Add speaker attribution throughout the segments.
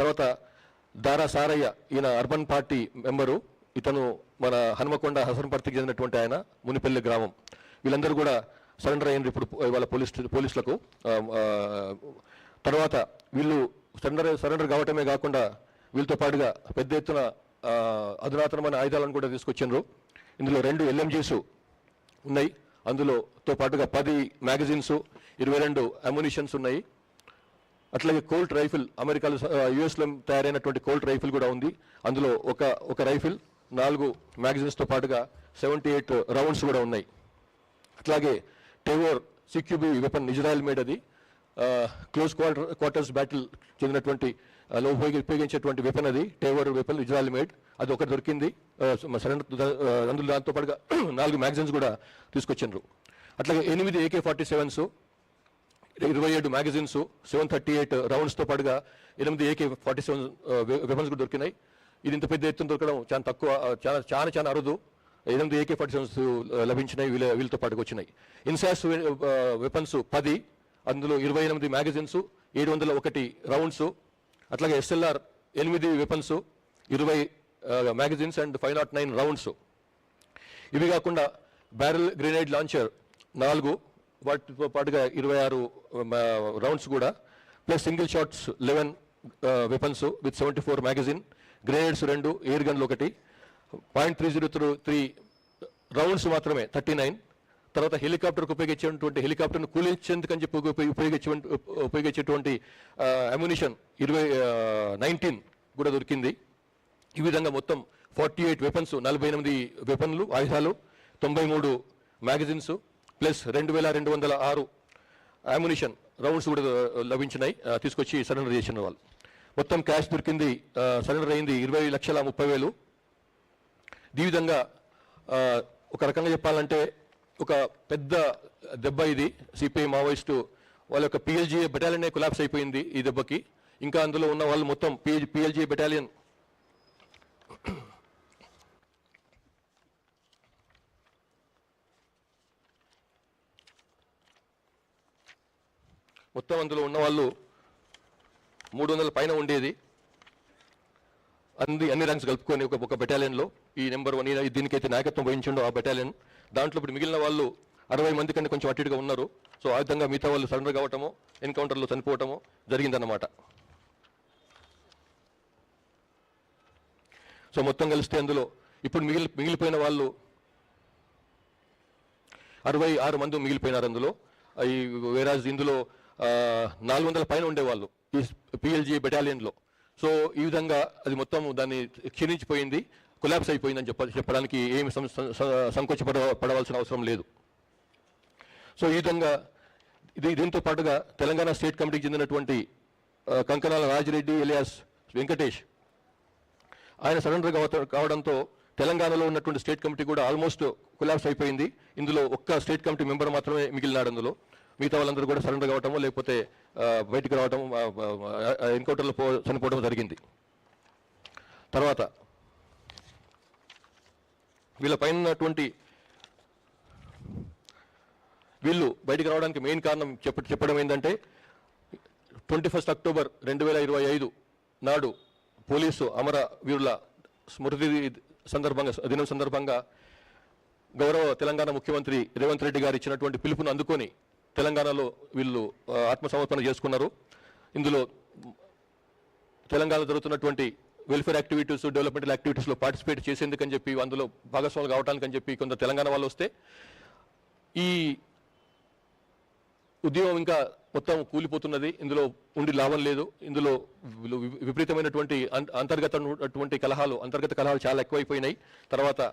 Speaker 1: తర్వాత దారా సారయ్య ఈయన అర్బన్ పార్టీ మెంబరు ఇతను మన హనుమకొండ హసన్పర్తికి చెందినటువంటి ఆయన మునిపల్లి గ్రామం. వీళ్ళందరూ కూడా సరెండర్ అయ్యారు ఇప్పుడు వాళ్ళ పోలీస్ పోలీసులకు. తర్వాత వీళ్ళు సరెండర్ సరెండర్ కావటమే కాకుండా వీళ్ళతో పాటుగా పెద్ద ఎత్తున అధునాతనమైన ఆయుధాలను కూడా తీసుకొచ్చిండ్రు. ఇందులో రెండు ఎల్ఎంజీస్ ఉన్నాయి. అందులోతో పాటుగా పది మ్యాగజైన్స్ ఇరవై రెండు అమ్యునిషన్స్ ఉన్నాయి. అట్లాగే కోల్ట్ రైఫిల్ అమెరికాలో యుఎస్లో తయారైనటువంటి కోల్ట్ రైఫిల్ కూడా ఉంది. అందులో ఒక ఒక రైఫిల్ నాలుగు మ్యాగజైన్స్తో పాటుగా సెవెంటీ ఎయిట్ రౌండ్స్ కూడా ఉన్నాయి. అట్లాగే Tavor CQB weapon Israel made అది క్లోజ్ క్వార్టర్ క్వార్టర్స్ బ్యాటిల్ చెందినటువంటి లో ఉపయోగి ఉపయోగించేటువంటి వెపన్ అది టేవర్ వెపన్ ఇజ్రాయెల్ మేడ్. అది ఒకటి దొరికింది. సరెండర్ అందులో దాంతో పాటుగా నాలుగు మ్యాగజైన్స్ కూడా తీసుకొచ్చిండ్రు. అట్లాగే ఎనిమిది ఏకే ఫార్టీ సెవెన్స్ ఇరవై ఏడు మ్యాగజైన్స్ సెవెన్ థర్టీ ఎయిట్ రౌండ్స్తో పాటుగా ఎనిమిది ఏకే ఫార్టీ సెవెన్ వెపన్స్ కూడా దొరికినాయి. ఇది ఇంత పెద్ద ఎత్తున దొరకడం చాలా తక్కువ చాలా చాలా చాలా అరుదు. ఎనిమిది ఏకే ఫార్టీ సెవెన్స్ లభించినాయి వీళ్ళ వీళ్ళతో పాటుగా వచ్చినాయి. ఇన్సాస్ వెపన్స్ పది అందులో ఇరవై ఎనిమిది మ్యాగజైన్స్ ఏడు వందల ఒకటి రౌండ్స్ అట్లాగే ఎస్ఎల్ఆర్ ఎనిమిది వెపన్స్ ఇరవై magazines and five not nine rounds. ఇవి కాకుండా బ్యారెల్ గ్రెనేడ్ లాంచర్ నాలుగు వాటితో పాటుగా ఇరవై ఆరు రౌండ్స్ కూడా plus single shots eleven weapons with seventy four magazine grenades రెండు ఎయిర్ గన్లు ఒకటి point three zero three rounds మాత్రమే థర్టీ నైన్. తర్వాత హెలికాప్టర్కు ఉపయోగించేటువంటి హెలికాప్టర్ను కూలించేందుకని చెప్పి ఉపయోగి- ఉపయోగించే ఉపయోగించేటువంటి అమ్యునిషన్ ఇరవై నైన్టీన్ కూడా దొరికింది. ఈ విధంగా మొత్తం ఫార్టీ ఎయిట్ వెపన్స్ నలభై ఎనిమిది వెపన్లు ఆయుధాలు తొంభై మూడు మ్యాగజిన్స్ ప్లస్ రెండు వేల రెండు వందల ఆరు అమ్యునిషన్ రౌండ్స్ కూడా uh, లభించినాయి. Uh, తీసుకొచ్చి సరెండర్ చేసిన వాళ్ళు. మొత్తం క్యాష్ దొరికింది uh, సరెండర్ అయింది ఇరవై లక్షల ముప్పై వేలు. ఈ విధంగా ఒక రకంగా చెప్పాలంటే ఒక పెద్ద దెబ్బ ఇది. సిపిఐ మావోయిస్టు వాళ్ళ యొక్క పిఎల్జీఏ బెటాలియన్ కొలాప్స్ అయిపోయింది ఈ దెబ్బకి. ఇంకా అందులో ఉన్న వాళ్ళు మొత్తం పిఎల్జీ బెటాలియన్ మొత్తం అందులో ఉన్నవాళ్ళు మూడు వందల పైన ఉండేది. అన్ని అన్ని ర్యాంక్స్ కలుపుకొని ఒక ఒక బెటాలియన్లో ఈ నెంబర్ వన్ దీనికైతే నాయకత్వం వహించిండో ఆ బెటాలియన్ దాంట్లో ఇప్పుడు మిగిలిన వాళ్ళు అరవై మంది కంటే కొంచెం అటు ఉన్నారు. సో ఆ విధంగా మిగతా వాళ్ళు సరెండర్ కావటము ఎన్కౌంటర్లో చనిపోవటము జరిగిందన్నమాట. సో మొత్తం కలిస్తే అందులో ఇప్పుడు మిగిలి మిగిలిపోయిన వాళ్ళు అరవై ఆరు మంది మిగిలిపోయినారు అందులో. ఈ వేరాజ్ ఇందులో నాలుగు వందల పైన ఉండేవాళ్ళు ఈ పిఎల్జీ బెటాలియన్లో. సో ఈ విధంగా అది మొత్తం దాన్ని క్షీణించిపోయింది కొలాబ్స్ అయిపోయిందని చెప్ప చెప్పడానికి ఏమి సంకోచపడ పడవలసిన అవసరం లేదు. సో ఈ విధంగా ఇది దీంతో పాటుగా తెలంగాణ స్టేట్ కమిటీకి చెందినటువంటి కంకణాల రాజిరెడ్డి ఎలియాస్ వెంకటేష్ ఆయన సరెండర్ కావడంతో తెలంగాణలో ఉన్నటువంటి స్టేట్ కమిటీ కూడా ఆల్మోస్ట్ కొలాబ్స్ అయిపోయింది. ఇందులో ఒక్క స్టేట్ కమిటీ మెంబర్ మాత్రమే మిగిలినాడు అందులో. మిగతా వాళ్ళందరూ కూడా సరెండర్ కావటము లేకపోతే బయటకు బయటికి రావటం ఎన్కౌంటర్లో పో చనిపోవడం జరిగింది. తర్వాత వీళ్ళ పైన ఉన్నటువంటి వీళ్ళు బయటికి రావడానికి మెయిన్ కారణం చెప్ప చెప్పడం ఏంటంటే ట్వంటీ ఫస్ట్ అక్టోబర్ రెండు వేల ఇరవై ఐదు నాడు పోలీసు అమర వీరుల స్మృతి సందర్భంగా దినం సందర్భంగా గౌరవ తెలంగాణ ముఖ్యమంత్రి రేవంత్ రెడ్డి గారు ఇచ్చినటువంటి పిలుపును అందుకొని తెలంగాణలో వీళ్ళు ఆత్మసమర్పణ చేసుకున్నారు. ఇందులో తెలంగాణలో జరుగుతున్నటువంటి వెల్ఫేర్ యాక్టివిటీస్ డెవలప్మెంటల్ యాక్టివిటీస్లో పార్టిసిపేట్ చేసేందుకని చెప్పి అందులో భాగస్వాములు కావడానికని చెప్పి కొంత తెలంగాణ వాళ్ళు వస్తే ఈ ఉద్యమం ఇంకా మొత్తం కూలిపోతున్నది. ఇందులో ఉండి లాభం లేదు. ఇందులో విపరీతమైనటువంటి అంతర్గత అంతర్గతటువంటి కలహాలు అంతర్గత కలహాలు చాలా ఎక్కువైపోయినాయి. తర్వాత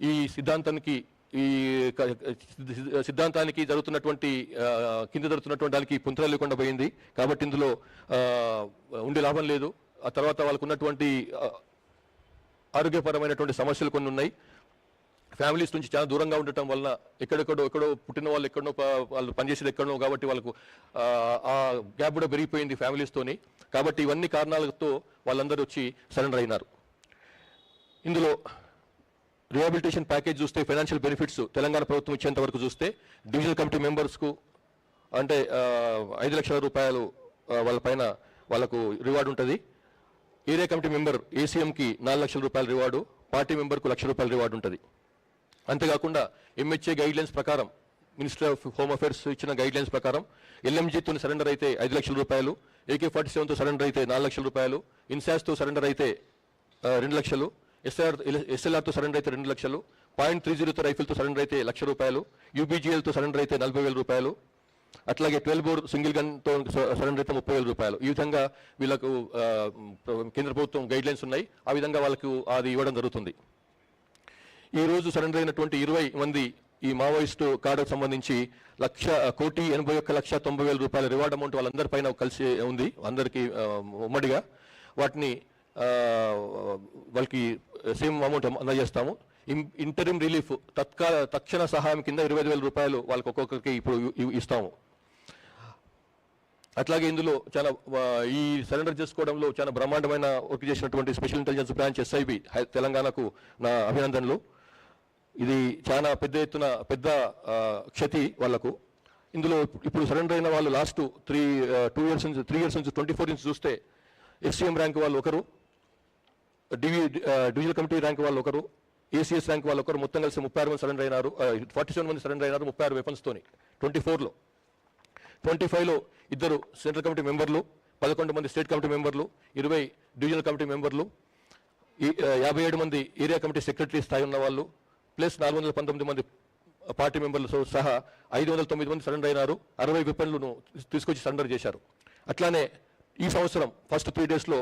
Speaker 1: ఈ సిద్ధాంతానికి ఈ సిద్ధాంతానికి జరుగుతున్నటువంటి కింద జరుగుతున్నటువంటి దానికి పుంతర లేకుండా పోయింది. కాబట్టి ఇందులో ఉండే లాభం లేదు. ఆ తర్వాత వాళ్ళకు ఉన్నటువంటి ఆరోగ్యపరమైనటువంటి సమస్యలు కొన్ని ఉన్నాయి. ఫ్యామిలీస్ నుంచి చాలా దూరంగా ఉండటం వలన ఎక్కడెక్కడో ఎక్కడో పుట్టిన వాళ్ళు ఎక్కడో వాళ్ళు పనిచేసేది ఎక్కడో కాబట్టి వాళ్ళకు ఆ గ్యాప్ కూడా పెరిగిపోయింది ఫ్యామిలీస్తోని కాబట్టి ఇవన్నీ కారణాలతో వాళ్ళందరూ వచ్చి సరెండర్ అయినారు. ఇందులో రిహాబిలిటేషన్ ప్యాకేజ్ చూస్తే ఫైనాన్షియల్ బెనిఫిట్స్ తెలంగాణ ప్రభుత్వం ఇచ్చేంత వరకు చూస్తే డివిజనల్ కమిటీ మెంబర్స్కు అంటే ఐదు లక్షల రూపాయలు వాళ్ళ పైన వాళ్ళకు రివార్డు ఉంటుంది. ఏరియా కమిటీ మెంబర్ ఏసీఎంకి నాలుగు లక్షల రూపాయల రివార్డు పార్టీ మెంబర్కు లక్ష రూపాయల రివార్డు ఉంటుంది. అంతేకాకుండా ఎంహెచ్ఏ గైడ్లైన్స్ ప్రకారం మినిస్టర్ ఆఫ్ హోమ్ అఫేర్స్ ఇచ్చిన గైడ్లైన్స్ ప్రకారం ఎల్ఎంజీతో సరెండర్ అయితే ఐదు లక్షల రూపాయలు ఏకే ఫార్టీ సెవెన్తో సరెండర్ అయితే నాలుగు లక్షల రూపాయలు ఇన్సాస్తో సరెండర్ అయితే రెండు లక్షలు ఎస్ఆర్ ఎస్ఎల్ఆర్తో సరెండర్ అయితే రెండు లక్షలు పాయింట్ త్రీ జీరోతో రైఫిల్తో సరెండర్ అయితే లక్ష రూపాయలు యూబీజీఎల్తో సరెండర్ అయితే నలభై వేల రూపాయలు అట్లాగే ట్వెల్వ్ బోర్ సింగిల్ గన్తో సరెండర్ అయితే ముప్పై వేల రూపాయలు. ఈ విధంగా వీళ్ళకు కేంద్ర ప్రభుత్వం గైడ్లైన్స్ ఉన్నాయి. ఆ విధంగా వాళ్ళకు అది ఇవ్వడం జరుగుతుంది. ఈ రోజు సరెండర్ అయినటువంటి ఇరవై మంది ఈ మావోయిస్టు కార్డుకు సంబంధించి లక్ష కోటి ఎనభై ఒక్క లక్ష తొంభై వేల రూపాయల రివార్డ్ అమౌంట్ వాళ్ళందరి పైన కలిసి ఉంది. అందరికీ ఉమ్మడిగా. వాటిని వాళ్ళకి సేమ్ అమౌంట్ అందజేస్తాము. ఇన్- ఇంటరిమ్ రిలీఫ్ తత్కాల తక్షణ సహాయం కింద ఇరవై ఐదు వేల రూపాయలు వాళ్ళకి ఒక్కొక్కరికి ఇప్పుడు ఇస్తాము. అట్లాగే ఇందులో చాలా ఈ సరెండర్ చేసుకోవడంలో చాలా బ్రహ్మాండమైన వర్క్ చేసినటువంటి స్పెషల్ ఇంటెలిజెన్స్ బ్రాంచ్ ఎస్ఐబి తెలంగాణకు నా అభినందనలు. ఇది చాలా పెద్ద ఎత్తున పెద్ద క్షతి వాళ్ళకు ఇందులో ఇప్పుడు సరెండర్ అయిన వాళ్ళు లాస్ట్ త్రీ టూ ఇయర్స్ నుంచి త్రీ ఇయర్స్ నుంచి ట్వంటీ ఫోర్ నుంచి చూస్తే ఎస్సీఎం ర్యాంక్ వాళ్ళు ఒకరు. డివి డివిజనల్ కమిటీ ర్యాంక్ వాళ్ళు ఒకరు ఏసీఎస్ ర్యాంక్ వాళ్ళు ఒకరు మొత్తం కలిసి ముప్పై ఆరు మంది సరెండర్ అయినారు ఫార్టీ సెవెన్ మంది సరెండర్ అయినారు ముప్పై ఆరు వెపన్స్తోని ట్వంటీ ఫోర్లో. ట్వంటీ ఫైవ్లో ఇద్దరు సెంట్రల్ కమిటీ మెంబర్లు పదకొండు మంది స్టేట్ కమిటీ మెంబర్లు ఇరవై డివిజనల్ కమిటీ మెంబర్లు ఈ యాభై ఏడు మంది ఏరియా కమిటీ సెక్రటరీ స్థాయి ఉన్న వాళ్ళు ప్లస్ నాలుగు వందల పంతొమ్మిది మంది పార్టీ మెంబర్లతో సహా ఐదు వందల తొమ్మిది మంది సరెండర్ అయినారు అరవై విపన్లను తీసుకొచ్చి సరెండర్ చేశారు. అట్లానే ఈ సంవత్సరం ఫస్ట్ త్రీ డేస్లో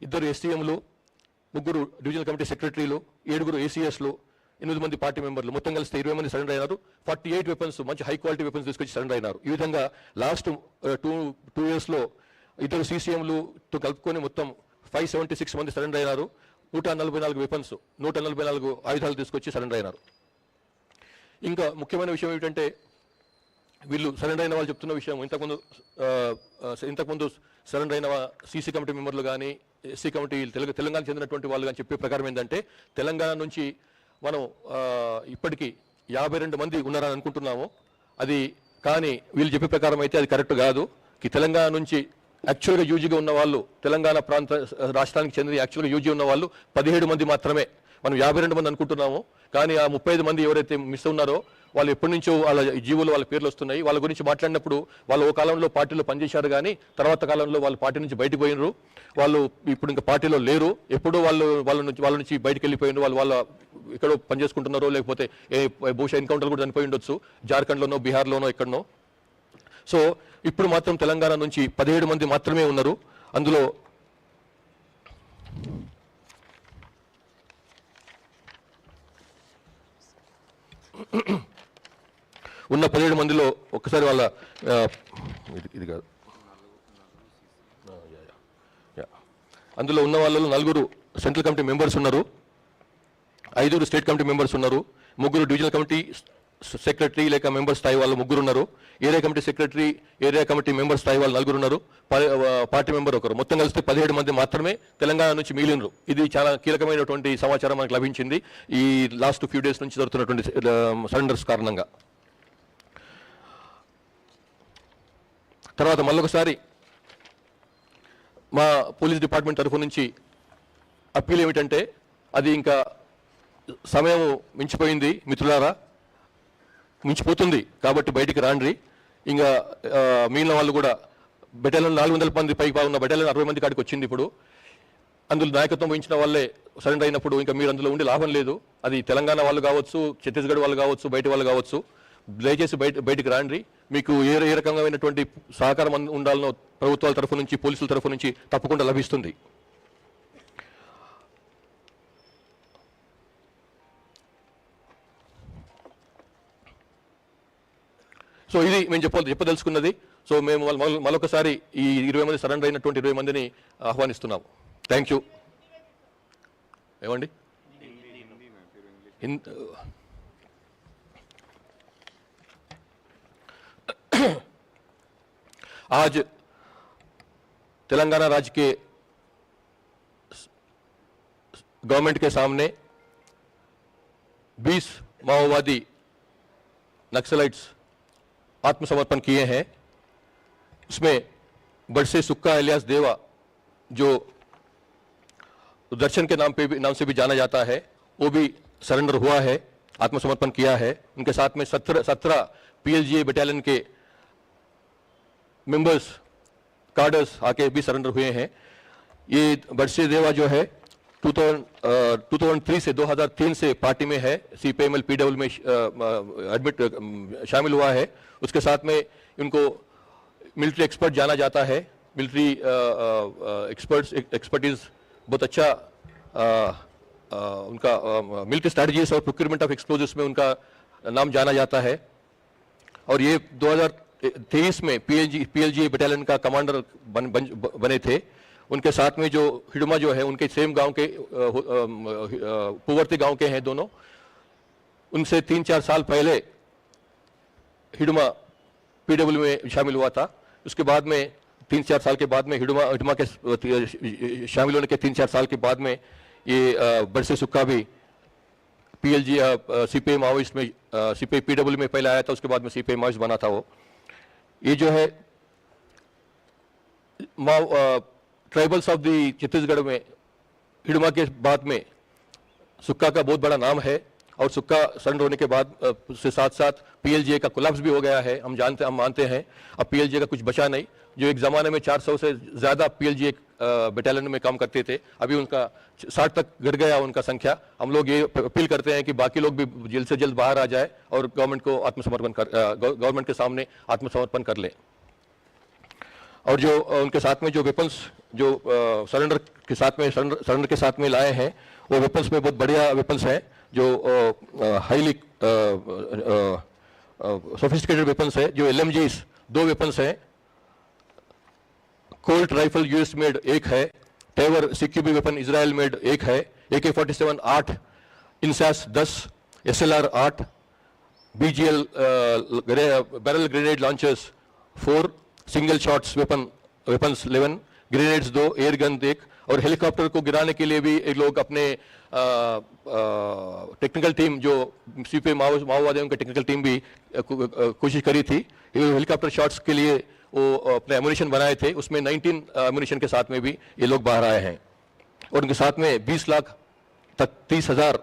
Speaker 1: ఇద్దరు ఎస్టీఎంలు ముగ్గురు డివిజనల్ కమిటీ సెక్రటరీలు ఏడుగురు ఏసీఎస్లు ఎనిమిది మంది పార్టీ మెంబర్లు. మొత్తం కలిస్తే ఇరవై మంది సరెండర్ అయినారు. ఫార్టీ ఎయిట్ వెపన్స్ మంచి హై క్వాలిటీ వెపన్స్ తీసుకొచ్చి సరెండర్ అయినారు. ఈ విధంగా లాస్ట్ టూ టూ ఇయర్స్లో ఇద్దరు సీసీఎంలుతో కలుపుకొని మొత్తం ఫైవ్ సెవెంటీ సిక్స్ మంది సరెండర్ అయినారు. నూట నలభై నాలుగు వెపన్స్ నూట నలభై నాలుగు ఆయుధాలు తీసుకొచ్చి సరెండర్ అయినారు. ఇంకా ముఖ్యమైన విషయం ఏమిటంటే వీళ్ళు సరెండర్ అయిన వాళ్ళు చెప్తున్న విషయం ఇంతకుముందు ఇంతకుముందు సరెండర్ అయిన సీసీ కమిటీ మెంబర్లు కానీ ఎస్సీ కమిటీ తెలుగు తెలంగాణ చెందినటువంటి వాళ్ళు కానీ చెప్పే ప్రకారం ఏంటంటే తెలంగాణ నుంచి మనం ఇప్పటికీ యాభై రెండు మంది ఉన్నారని అనుకుంటున్నాము. అది కానీ వీళ్ళు చెప్పే ప్రకారం అయితే అది కరెక్ట్ కాదు. ఈ తెలంగాణ నుంచి యాక్చువల్గా యూజీగా ఉన్న వాళ్ళు తెలంగాణ ప్రాంత రాష్ట్రానికి చెందిన యాక్చువల్గా యూజీ ఉన్న వాళ్ళు పదిహేడు మంది మాత్రమే. మనం యాభై రెండు మంది అనుకుంటున్నాము. కానీ ఆ ముప్పై ఐదు మంది ఎవరైతే మిస్ ఉన్నారో వాళ్ళు ఎప్పటి నుంచో వాళ్ళ జీవులు వాళ్ళ పేర్లు వస్తున్నాయి. వాళ్ళ గురించి మాట్లాడినప్పుడు వాళ్ళు ఓ కాలంలో పార్టీలో పనిచేశారు కానీ తర్వాత కాలంలో వాళ్ళు పార్టీ నుంచి బయటకు పోయినరు. వాళ్ళు ఇప్పుడు ఇంకా పార్టీలో లేరు. ఎప్పుడూ వాళ్ళు వాళ్ళ నుంచి వాళ్ళ నుంచి బయటకు వెళ్ళిపోయినారు. వాళ్ళు వాళ్ళ ఎక్కడో పనిచేసుకుంటున్నారో లేకపోతే ఏ బహుశా ఎన్కౌంటర్ కూడా చనిపోయి ఉండొచ్చు. జార్ఖండ్లోనో బీహార్లోనో ఎక్కడనో. సో ఇప్పుడు మాత్రం తెలంగాణ నుంచి పదిహేడు మంది మాత్రమే ఉన్నారు. అందులో ఉన్న పదిహేడు మందిలో ఒక్కసారి వాళ్ళ ఇది ఇది కాదు. యా, అందులో ఉన్న వాళ్ళలో నలుగురు సెంట్రల్ కమిటీ మెంబర్స్ ఉన్నారు. ఐదుగురు స్టేట్ కమిటీ మెంబర్స్ ఉన్నారు. ముగ్గురు డివిజనల్ కమిటీ సెక్రటరీ లేక మెంబర్ స్థాయి వాళ్ళు ముగ్గురు ఉన్నారు area committee secretary area committee member స్థాయి వాళ్ళు నలుగురు ఉన్నారు పార్టీ మెంబర్ ఒకరు. మొత్తం కలిస్తే పదిహేడు మంది మాత్రమే తెలంగాణ నుంచి మిగిలినరు ఇది చాలా కీలకమైనటువంటి సమాచారం మనకు లభించింది. ఈ లాస్ట్ ఫ్యూ డేస్ నుంచి జరుగుతున్నటువంటి సరెండర్స్ కారణంగా. తర్వాత మళ్ళొకసారి మా పోలీస్ డిపార్ట్మెంట్ తరఫు నుంచి అప్పీల్ ఏమిటంటే అది ఇంకా సమయం మించిపోయింది. మిత్రులారా మించిపోతుంది. కాబట్టి బయటికి రాండ్రి. ఇంకా మిగిలిన వాళ్ళు కూడా బెటాలియన్ నాలుగు వందల మంది పైకి ఉన్న బెటాలియన్ అరవై మంది కాడికి వచ్చింది ఇప్పుడు. అందులో నాయకత్వం వహించిన వాళ్ళే సరెండర్ అయినప్పుడు ఇంకా మీరు అందులో ఉండి లాభం లేదు. అది తెలంగాణ వాళ్ళు కావచ్చు ఛత్తీస్గఢ్ వాళ్ళు కావచ్చు బయట వాళ్ళు కావచ్చు. దయచేసి బయట బయటికి రాండి మీకు ఏ ఏ రకమైనటువంటి సహకారం ఉండాలనో ప్రభుత్వాల తరఫు నుంచి పోలీసుల తరఫు నుంచి తప్పకుండా లభిస్తుంది. సో ఇది మేము చెప్ప చెప్పదలుచుకున్నది సో మేము మళ్ళ- మళ్ళ- మరొకసారి ఈ ఇరవై మంది సరెండర్ అయినటువంటి ఇరవై మందిని ఆహ్వానిస్తున్నాము థ్యాంక్ యూ ఏమండి హింద్ आज तेलंगाना राज्य के गवर्नमेंट के सामने 20 माओवादी नक्सलाइट्स आत्मसमर्पण किए हैं। उसमें बड़से सुक्का इलियास देवा, जो दर्शन के नाम पे भी, नाम से भी जाना जाता है, वो भी सरेंडर हुआ है, आत्मसमर्पण किया है। उनके साथ में सत्रह सत्रह पीएलजीए बटालियन के मेंबर्स कार्डर्स आके भी सरेंडर हुए हैं। ये बरसे देवा जो है 2000 2003 से 2003 से पार्टी में है सीपीएमएल पीडब्ल्यू में एडमिट शामिल हुआ है। उसके साथ में इनको मिलिट्री एक्सपर्ट जाना जाता है। मिलिट्री एक्सपर्ट्स एक्सपर्टीज बहुत अच्छा उनका मिलिट्री स्ट्रैटेजीज और प्रोक्योरमेंट ऑफ़ एक्सप्लोजिव्स में उनका नाम जाना जाता है। और ये 2023 में पीएलजी पीएलजी बटालियन का कमांडर बन, बन, बने थे। उनके साथ में जो हिडमा जो है, उनके सेम गाँव के पुवर्ती गाँव के हैं दोनों। उनसे तीन चार साल पहले हिडमा पीडब्ल्यू में शामिल हुआ था। उसके बाद में, तीन चार साल के बाद में हिडमा हिडमा के शामिल होने के तीन चार साल के बाद में ये बरसे सुक्का भी P L PLG CPI Maoist में सीपीआई पीडब्ल्यू में पहले आया था, उसके बाद में सीपीआई माओइस्ट बना था वो। ये जो है, Mao tribals of the Chhattisgarh में हिडमा के बाद में सुक्का का बहुत बड़ा नाम है और सुक्का सरेंडर होने के बाद उसके साथ साथ पीएलजीए का कोलैप्स भी हो गया है। हम जानते, हम मानते हैं। अब पीएलजीए का कुछ बचा नहीं। जो एक जमाने में 400 से ज़्यादा पीएलजीए बटालियन में काम करते थे, अभी उनका 60 तक गिर गया उनका संख्या। हम लोग ये अपील करते हैं कि बाकी लोग भी जल्द से जल्द बाहर आ जाए और गवर्नमेंट को आत्मसमर्पण कर गवर्नमेंट के सामने आत्मसमर्पण कर लें। और जो उनके साथ में जो वेपन्स जो सरेंडर के साथ में सरेंडर के साथ में लाए हैं वो वेपन्स में बहुत बढ़िया वेपन्स हैं जो हाईली सोफिस्टिकेटेड वेपन्स है जो एल दो वेपन्स हैं। कोल्ट राइफल यूएस मेड एक है Tavor CQB weapon Israel made एक है ए के फोर्टी सेवन आठ इंसास दस एस एल आर आठ BGL uh, gra- barrel grenade launchers four, single shots weapon weapons 11, grenades दो, एयर गन एक और हेलीकॉप्टर को गिराने के लिए भी ये लोग अपने टेक्निकल टीम जो सीपी माओ माओवादियों की टेक्निकल टीम भी कोशिश करी थी हेलीकॉप्टर शॉट्स के लिए वो अपने एमुनेशन बनाए थे उसमें 19 एमुनेशन के साथ में भी ये लोग बाहर आए हैं। और उनके साथ में 20 लाख तक तीस हज़ार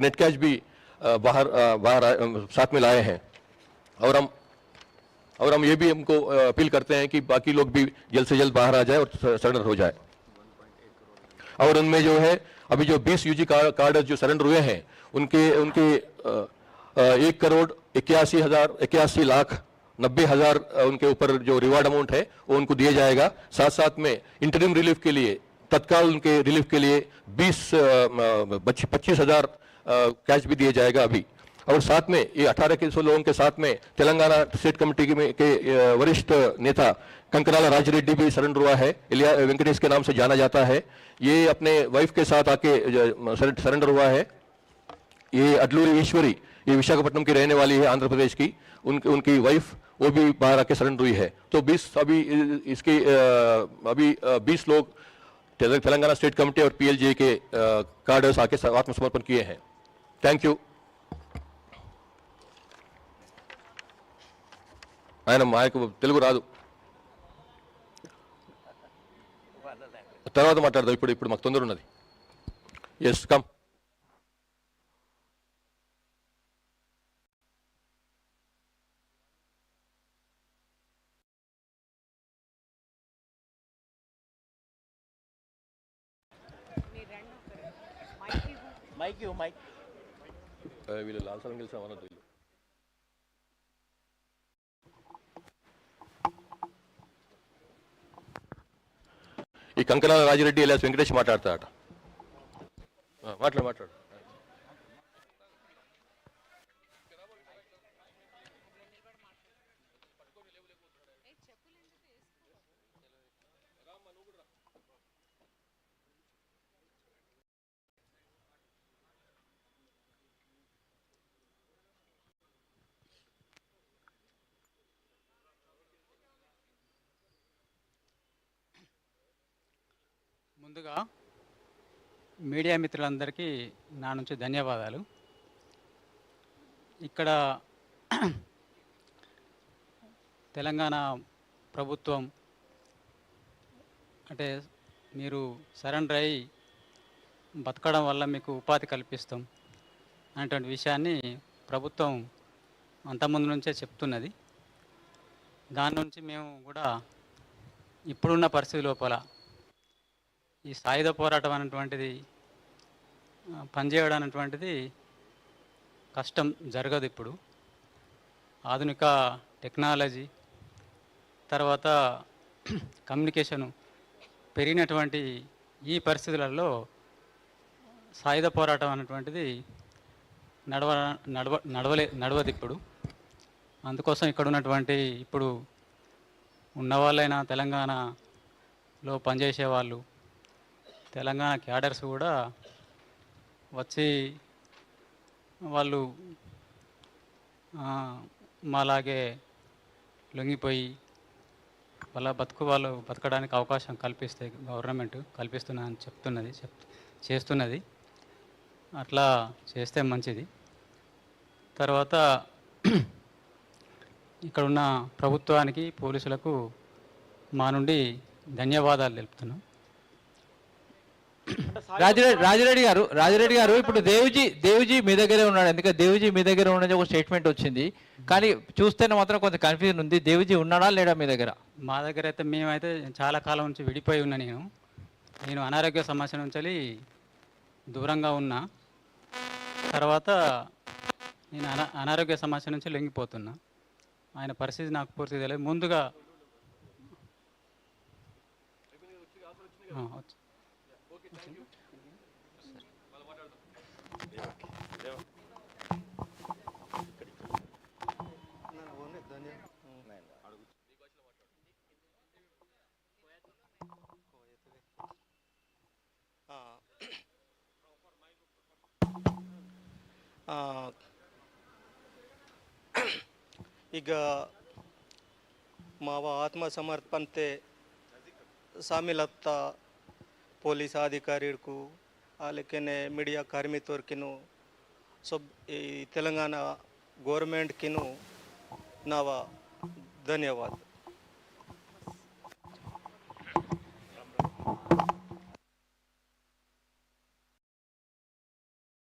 Speaker 1: नेट कैश भी बाहर बाहर साथ में लाए हैं। और हम और हम ये भी हमको अपील करते हैं कि बाकी लोग भी जल्द से जल्द बाहर आ जाए और सरेंडर हो जाए। और उनमें जो है, अभी जो 20 यूजी कार्ड जो सरेंडर हुए हैं, उनके उनके एक करोड़ इक्यासी हज़ार, इक्यासी लाख नब्बे हज़ार उनके ऊपर जो रिवार्ड अमाउंट है, वो उनको दिया जाएगा। साथ साथ में इंटरिम रिलीफ के लिए, तत्काल उनके रिलीफ के लिए बीस पच्चीस हज़ार कैश भी दिया जाएगा अभी। और साथ में ये अठारह के सौ लोगों के साथ में तेलंगाना स्टेट कमेटी के, के वरिष्ठ नेता कंकराला राज रेड्डी भी सरेंडर हुआ है। इलिया वेंकटेश के नाम से जाना जाता है। ये अपने वाइफ के साथ आके सरेंडर हुआ है। ये अडलूरी ईश्वरी ये विशाखापट्टनम की रहने वाली है आंध्र प्रदेश की। उन, उनकी वाइफ वो भी बाहर आके सरेंडर हुई है। तो 20 अभी इसके अभी 20 लोग तेलंगाना स्टेट कमेटी और पीएलजे के कार्डर्स आके आत्मसमर्पण किए हैं। थैंक यू ఆయన మాకు తెలుగు రాదు. తర్వాత మాట్లాడదాం. ఇప్పుడు ఇప్పుడు మాకు తొందర ఉన్నది. ఎస్ కమ్
Speaker 2: మైక్
Speaker 1: వీళ్ళు లాల్సలం గెలిచిన వీళ్ళు. ఈ కంకణాల రాజిరెడ్డి ఇలా వెంకటేష్ మాట్లాడతాడట. మాట్లాడు మాట్లాడు.
Speaker 3: ముందుగా మీడియా మిత్రులందరికీ నా నుంచి ధన్యవాదాలు. ఇక్కడ తెలంగాణ ప్రభుత్వం అంటే మీరు సరెండర్ అయ్యి బతకడం వల్ల మీకు ఉపాధి కల్పిస్తాం అనేటువంటి విషయాన్ని ప్రభుత్వం అంతకుముందు నుంచే చెప్తున్నది. దాని నుంచి మేము కూడా ఇప్పుడున్న పరిస్థితి లోపల ఈ సాయుధ పోరాటం అనేటువంటిది పనిచేయడం అనేటువంటిది కష్టం జరగదు ఇప్పుడు. ఆధునిక టెక్నాలజీ తర్వాత కమ్యూనికేషను పెరిగినటువంటి ఈ పరిస్థితులలో సాయుధ పోరాటం అనేటువంటిది నడవ నడవ నడవలే నడవదు ఇప్పుడు. అందుకోసం ఇక్కడ ఉన్నటువంటి ఇప్పుడు ఉన్నవాళ్ళైనా తెలంగాణలో పనిచేసే వాళ్ళు తెలంగాణ క్యాడర్స్ కూడా వచ్చి వాళ్ళు మాలాగే లొంగిపోయి వాళ్ళ బతుకు వాళ్ళు బతకడానికి అవకాశం కల్పిస్తే గవర్నమెంట్ కల్పిస్తున్నా అని చెప్తున్నది చెప్ చేస్తున్నది. అట్లా చేస్తే మంచిది. తర్వాత ఇక్కడున్న ప్రభుత్వానికి పోలీసులకు మా నుండి ధన్యవాదాలు తెలుపుతున్నాం.
Speaker 4: రాజిరెడ్డి రాజిరెడ్డి గారు రాజిరెడ్డి గారు ఇప్పుడు దేవుజీ దేవుజీ మీ దగ్గరే ఉన్నాడు. ఎందుకంటే దేవుజీ మీ దగ్గర ఉన్నది ఒక స్టేట్మెంట్ వచ్చింది. కానీ చూస్తేనే మాత్రం కొంత కన్ఫ్యూజన్ ఉంది. దేవుజీ ఉన్నాడా లేడా మీ దగ్గర?
Speaker 3: మా దగ్గర అయితే మేమైతే చాలా కాలం నుంచి విడిపోయి ఉన్నా నేను. నేను అనారోగ్య సమస్య నుంచి దూరంగా ఉన్నా. తర్వాత నేను అనా అనారోగ్య సమస్య నుంచి లొంగిపోతున్నా. ఆయన పరిస్థితి నాకు పూర్తి తెలియదు ముందుగా
Speaker 5: ಈಗ ಮಾವ ಆತ್ಮಸಮರ್ಪಣೆ ಸಾಮಿಲತ್ತ ಪೊಲೀಸ್ ಅಧಿಕಾರಿಗೂ ಅಲ್ಲಿಕೇನೆ ಮೀಡಿಯಾ ಕಾರ್ಮಿಕರ್ಕಿನು ಸೊಬ್ ಈ ತೆಲಂಗಾಣ ಗೋರ್ಮೆಂಟ್ಕಿನು ನಾವು ಧನ್ಯವಾದ.